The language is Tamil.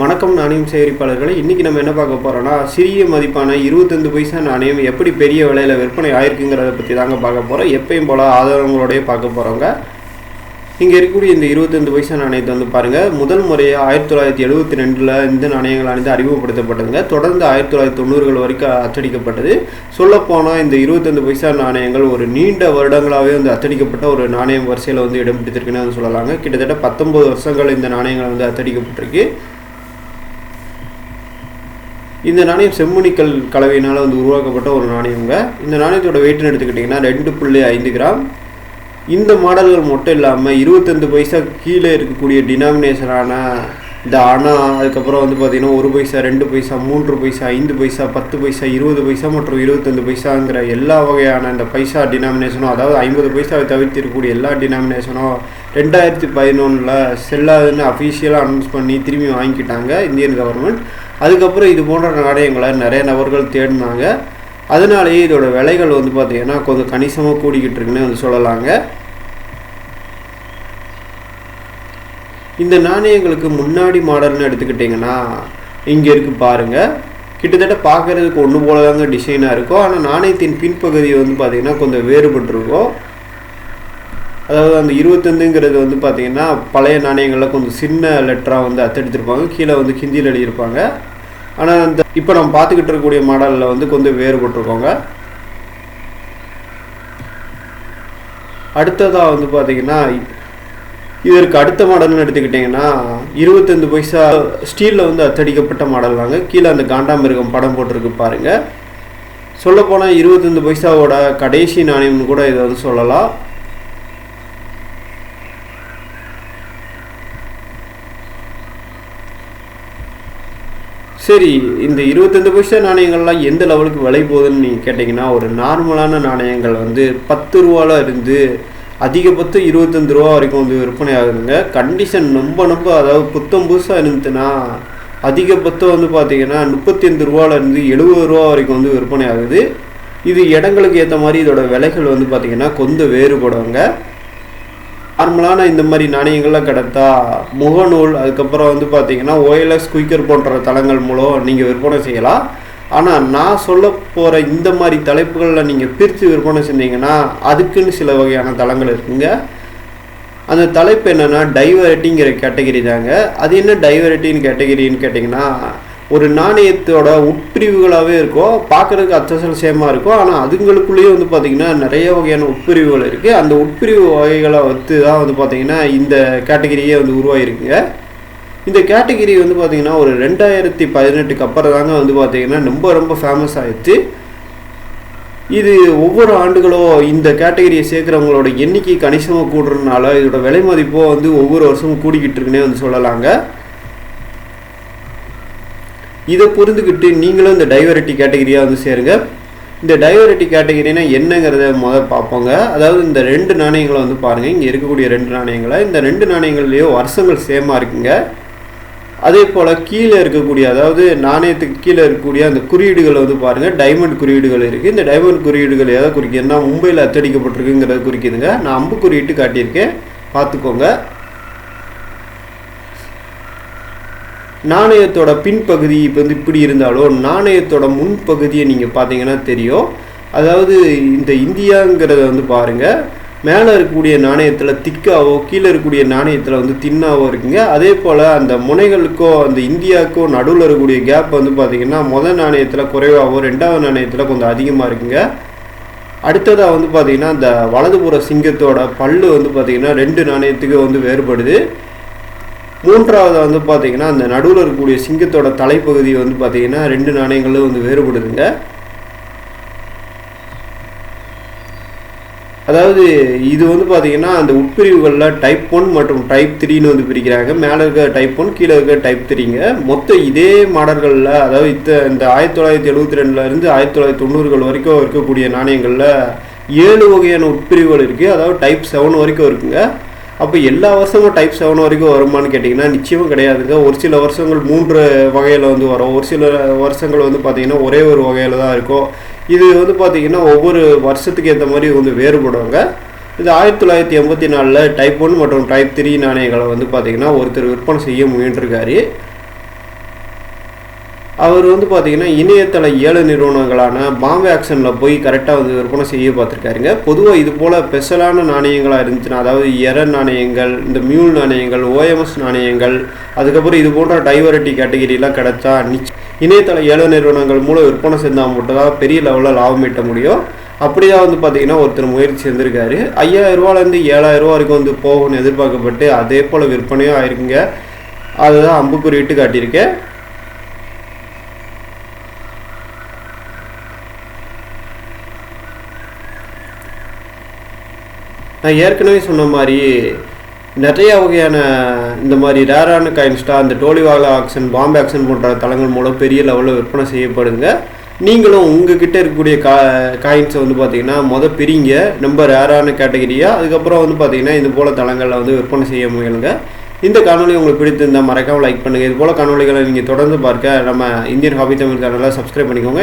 வணக்கம் நாணயம் சேகரிப்பாளர்களை. இன்றைக்கி நம்ம என்ன பார்க்க போகிறோம்னா சிறிய மதிப்பான இருபத்தஞ்சு பைசா நாணயம் எப்படி பெரிய விலையில் விற்பனை ஆயிருக்குங்கிறத பற்றி தாங்க பார்க்க போகிறோம் எப்பயும் போல் ஆதாரங்களோடய பார்க்க போகிறோங்க இங்கே இருக்கக்கூடிய இந்த இருபத்தஞ்சு பைசா நாணயத்தை வந்து பாருங்கள் முதல் முறையாக ஆயிரத்தி தொள்ளாயிரத்தி எழுபத்தி ரெண்டில் இந்த நாணயங்களானது அறிமுகப்படுத்தப்பட்டதுங்க. தொடர்ந்து ஆயிரத்தி தொள்ளாயிரத்தி தொண்ணூறுகள் வரைக்கும் அச்சடிக்கப்பட்டது. சொல்லப்போனால் இந்த இருபத்தஞ்சு பைசா நாணயங்கள் ஒரு நீண்ட வருடங்களாகவே வந்து அச்சடிக்கப்பட்ட ஒரு நாணயம் வரிசையில் வந்து இடம் பிடித்திருக்குன்னு வந்து சொல்லலாங்க. கிட்டத்தட்ட பத்தொம்பது வருஷங்கள் இந்த நாணயங்கள் வந்து அச்சடிக்கப்பட்டிருக்கு. இந்த நாணயம் செம்முனிக்கல் கலவையினால் வந்து உருவாக்கப்பட்ட ஒரு நாணயங்க இந்த நாணயத்தோட வெயிட்னு எடுத்துக்கிட்டிங்கன்னா ரெண்டு புள்ளி ஐந்து கிராம். இந்த மாடல்கள் மட்டும் இல்லாமல் இருபத்தஞ்சு பைசா கீழே இருக்கக்கூடிய டினாமினேஷனான இந்த அணா அதுக்கப்புறம் வந்து பார்த்திங்கன்னா ஒரு பைசா ரெண்டு பைசா மூன்று பைசா ஐந்து பைசா பத்து பைசா இருபது பைசா மற்றும் இருபத்தஞ்சு பைசாங்கிற எல்லா வகையான இந்த பைசா டினாமினேஷனும் அதாவது ஐம்பது பைசாவை தவிர்த்திருக்கக்கூடிய எல்லா டினாமினேஷனும் ரெண்டாயிரத்தி பதினொன்றில் செல்லாதுன்னு அஃபீஷியலாக அனௌன்ஸ் பண்ணி திரும்பி வாங்கிக்கிட்டாங்க இந்தியன் கவர்மெண்ட் அதுக்கப்புறம் இது போன்ற நாணயங்களை நிறைய நபர்கள் தேடினாங்க. அதனாலேயே இதோட விலைகள் வந்து பார்த்திங்கன்னா கொஞ்சம் கணிசமாக கூடிக்கிட்டு இருக்குன்னு வந்து சொல்லலாங்க. இந்த நாணயங்களுக்கு முன்னாடி மாடல்னு எடுத்துக்கிட்டிங்கன்னா இங்கே இருக்குது பாருங்கள் கிட்டத்தட்ட பார்க்குறதுக்கு ஒன்று போல தாங்க டிசைனாக இருக்கும். ஆனால் நாணயத்தின் பின்பகுதி வந்து பார்த்திங்கன்னா கொஞ்சம் வேறுபட்டிருக்கும். அதாவது அந்த இருபத்தொந்துங்கிறது வந்து பார்த்திங்கன்னா பழைய நாணயங்களில் கொஞ்சம் சின்ன லெட்டராக வந்து அத்தெடுத்திருப்பாங்க. கீழே வந்து ஹிந்தியில் எழுதியிருப்பாங்க. ஆனால் அந்த இப்போ நம்ம பார்த்துக்கிட்டு இருக்கக்கூடிய மாடலில் வந்து கொஞ்சம் வேறுபட்டிருக்கோங்க. அடுத்ததாக வந்து பார்த்திங்கன்னா இதற்கு அடுத்த மாடல்னு எடுத்துக்கிட்டிங்கன்னா இருபத்தஞ்சு பைசா ஸ்டீலில் வந்து அத்தடிக்கப்பட்ட மாடல் தாங்க. கீழே அந்த காண்டாமிருகம் படம் போட்டிருக்கு பாருங்கள் சொல்லப்போனால் இருபத்தஞ்சு பைசாவோட கடைசி நாணயம்னு கூட இதை வந்து சொல்லலாம். சரி இந்த இருபத்தஞ்சு பைசா நாணயங்கள்லாம் எந்த லெவலுக்கு விலை போகுதுன்னு நீங்கள் கேட்டிங்கன்னா ஒரு நார்மலான நாணயங்கள் வந்து பத்து ரூபால இருந்து அதிகபட்சம் இருபத்தஞ்சு ரூபா வரைக்கும் வந்து விற்பனை ஆகுதுங்க. கண்டிஷன் ரொம்ப ரொம்ப அதாவது புத்தம் புதுசாக இருந்துச்சுன்னா அதிகபட்சம் வந்து பார்த்தீங்கன்னா முப்பத்தி அஞ்சு ரூபாலேருந்து எழுபது ரூபா வரைக்கும் வந்து விற்பனை ஆகுது. இது இடங்களுக்கு ஏற்ற மாதிரி இதோட விலைகள் வந்து பார்த்திங்கன்னா கொஞ்சம் வேறுபடுவாங்க நார்மலான இந்த மாதிரி நாணயங்கள்லாம் கிடத்தா முகநூல் அதுக்கப்புறம் வந்து பார்த்தீங்கன்னா ஓஎல்எஸ் குயிக்கர் போன்ற தளங்கள் மூலம் நீங்கள் விற்பனை செய்யலாம். ஆனால் நான் சொல்ல போகிற இந்த மாதிரி தலைப்புகளில் நீங்கள் பிரித்து விற்பனை செஞ்சீங்கன்னா அதுக்குன்னு சில வகையான தளங்கள் இருக்குங்க. அந்த தலைப்பு என்னென்னா டைவரட்டிங்கிற கேட்டகரி தாங்க. அது என்ன டைவரட்டின்னு கேட்டகரின்னு கேட்டிங்கன்னா ஒரு நாணயத்தோட உட்பிரிவுகளாகவே இருக்கும் பார்க்குறதுக்கு அச்சசல் சேமாக இருக்கும் ஆனால் அதுங்களுக்குள்ளேயே வந்து பார்த்திங்கன்னா நிறைய வகையான உட்பிரிவுகள் இருக்குது அந்த உட்பிரிவு வகைகளை வந்து தான் வந்து பார்த்திங்கன்னா இந்த கேட்டகரியே வந்து உருவாகிருக்குங்க இந்த கேட்டகிரி வந்து பார்த்திங்கன்னா ஒரு ரெண்டாயிரத்தி பதினெட்டுக்கு அப்புறம் தாங்க வந்து பார்த்திங்கன்னா ரொம்ப ரொம்ப ஃபேமஸ் ஆகிடுச்சு இது ஒவ்வொரு ஆண்டுகளோ இந்த கேட்டகரியை சேர்க்குறவங்களோட எண்ணிக்கை கணிசமாக கூடுறதுனால இதோட விலை மதிப்போ வந்து ஒவ்வொரு வருஷமும் கூடிக்கிட்டு இருக்குன்னே வந்து சொல்லலாங்க. இதை புரிந்துக்கிட்டு நீங்களும் இந்த டைவரட்டி கேட்டகிரியாக வந்து சேருங்க. இந்த டைவரட்டி கேட்டகிரினா என்னங்கிறத முதல் பார்ப்போங்க. அதாவது இந்த ரெண்டு நாணயங்களை வந்து பாருங்கள் இங்கே இருக்கக்கூடிய ரெண்டு நாணயங்களை. இந்த ரெண்டு நாணயங்கள்லேயோ வருஷங்கள் சேமாக இருக்குங்க. அதே போல் கீழே இருக்கக்கூடிய அதாவது நாணயத்துக்கு கீழே இருக்கக்கூடிய அந்த குறியீடுகள் வந்து பாருங்கள் டைமண்ட் குறியீடுகள் இருக்குது இந்த டைமண்ட் குறியீடுகள் எதை குறிக்குதுன்னா மும்பையில் அச்சடிக்கப்பட்டிருக்குங்கிறத குறிக்குதுங்க. நான் அம்பு குறியீட்டு காட்டியிருக்கேன். பார்த்துக்கோங்க. நாணயத்தோட பின்பகுதி இப்போ வந்து இப்படி இருந்தாலும் நாணயத்தோட முன்பகுதியை நீங்கள் பார்த்தீங்கன்னா தெரியும். அதாவது இந்த இந்தியாங்கிறத வந்து பாருங்கள் மேலே இருக்கக்கூடிய நாணயத்தில் திக்காவோ கீழே இருக்கக்கூடிய நாணயத்தில் வந்து தின்னாவோ இருக்குங்க. அதே போல் அந்த முனைகளுக்கோ அந்த இந்தியாவுக்கோ நடுவில் இருக்கக்கூடிய கேப் வந்து பார்த்திங்கன்னா முதல் நாணயத்தில் குறைவாகவோ ரெண்டாவது நாணயத்தில் கொஞ்சம் அதிகமாக இருக்குங்க. அடுத்ததாக வந்து பார்த்திங்கன்னா அந்த வலதுபுற சிங்கத்தோட பல்லு வந்து பார்த்திங்கன்னா ரெண்டு நாணயத்துக்கு வந்து வேறுபடுது. மூன்றாவது வந்து பார்த்திங்கன்னா அந்த நடுவில் இருக்கக்கூடிய சிங்கத்தோட தலைப்பகுதி வந்து பார்த்திங்கன்னா ரெண்டு நாணயங்களும் வந்து வேறுபடுதுங்க. அதாவது இது வந்து பார்த்திங்கன்னா அந்த உட்பிரிவுகளில் டைப் ஒன் மற்றும் டைப் த்ரீன்னு வந்து பிரிக்கிறாங்க. மேலே இருக்க டைப் ஒன் கீழே இருக்க டைப் த்ரீங்க மொத்தம் இதே மாடல்களில் அதாவது இத்த இந்த ஆயிரத்தி தொள்ளாயிரத்தி எழுபத்தி ரெண்டுலேருந்து ஆயிரத்தி தொள்ளாயிரத்தி தொண்ணூறுகள் வரைக்கும் இருக்கக்கூடிய நாணயங்களில் ஏழு வகையான உட்பிரிவுகள் இருக்குது அதாவது டைப் செவன் வரைக்கும் இருக்குங்க. அப்போ எல்லா வருஷமும் டைப் செவன் வரைக்கும் வருமானு கேட்டிங்கன்னா நிச்சயமாக கிடையாதுங்க. ஒரு சில வருஷங்கள் மூன்று வகையில் வந்து வரும். ஒரு சில வருஷங்கள் வந்து பார்த்திங்கன்னா ஒரே ஒரு வகையில் தான் இருக்கும். இது வந்து பார்த்திங்கன்னா ஒவ்வொரு வருஷத்துக்கு ஏற்ற மாதிரி வந்து வேறுபடுவாங்க இது ஆயிரத்தி தொள்ளாயிரத்தி எண்பத்தி நாலில் டைப் ஒன் மற்றும் டைப் த்ரீ நாணயங்களை வந்து பார்த்திங்கன்னா ஒருத்தர் விற்பனை செய்ய முயன்றிருக்காரு. அவர் வந்து பார்த்தீங்கன்னா இணையதள ஏழு நிறுவனங்களான பாம்பே ஆக்ஷனில் போய் கரெக்டாக வந்து விற்பனை செய்ய பார்த்துருக்காருங்க. பொதுவாக இது போல் ஸ்பெஷலான நாணயங்களாக இருந்துச்சுன்னா அதாவது எர நாணயங்கள் இந்த மியூல் நாணயங்கள் ஓஎம்எஸ் நாணயங்கள் அதுக்கப்புறம் இது போன்ற டைவரட்டி கேட்டகிரிலாம் கிடைச்சா நிச்ச இணையதள ஏழு நிறுவனங்கள் மூலம் விற்பனை செஞ்சால் மட்டும் தான் பெரிய லெவலில் லாபம் ஈட்ட முடியும். அப்படி தான் வந்து பார்த்தீங்கன்னா ஒருத்தர் முயற்சி செஞ்சுருக்காரு. ஐயாயிரம் ரூபாலேருந்து ஏழாயிரம் ரூபா வரைக்கும் வந்து போகணும்னு எதிர்பார்க்கப்பட்டு அதே போல் விற்பனையும் ஆயிருக்குங்க. அதுதான் அம்புக்குறியிட்டு காட்டியிருக்கேன் நான் ஏற்கனவே சொன்ன மாதிரி நிறைய வகையான இந்த மாதிரி ரேரான காயின்ஸ்டா அந்த டோலிவாலா ஆக்ஷன் பாம்பே ஆக்ஷன் போன்ற தளங்கள் மூலம் பெரிய லெவலில் விற்பனை செய்யப்படுங்க நீங்களும் உங்ககிட்ட இருக்கக்கூடிய கா காயின்ஸை வந்து பார்த்தீங்கன்னா மொதல் பிரிங்க. ரொம்ப ரேரான கேட்டகிரியாக அதுக்கப்புறம் வந்து பார்த்தீங்கன்னா இது போல் தளங்களில் வந்து விற்பனை செய்ய முயலுங்க. இந்த காணொலி உங்களுக்கு பிடித்திருந்தால் மறக்காமல் லைக் பண்ணுங்கள் இது போல் காணொலிகளை நீங்கள் தொடர்ந்து பார்க்க நம்ம இந்தியன் ஹாபி தமிழ் சேனலை சப்ஸ்கிரைப் பண்ணிக்கோங்க.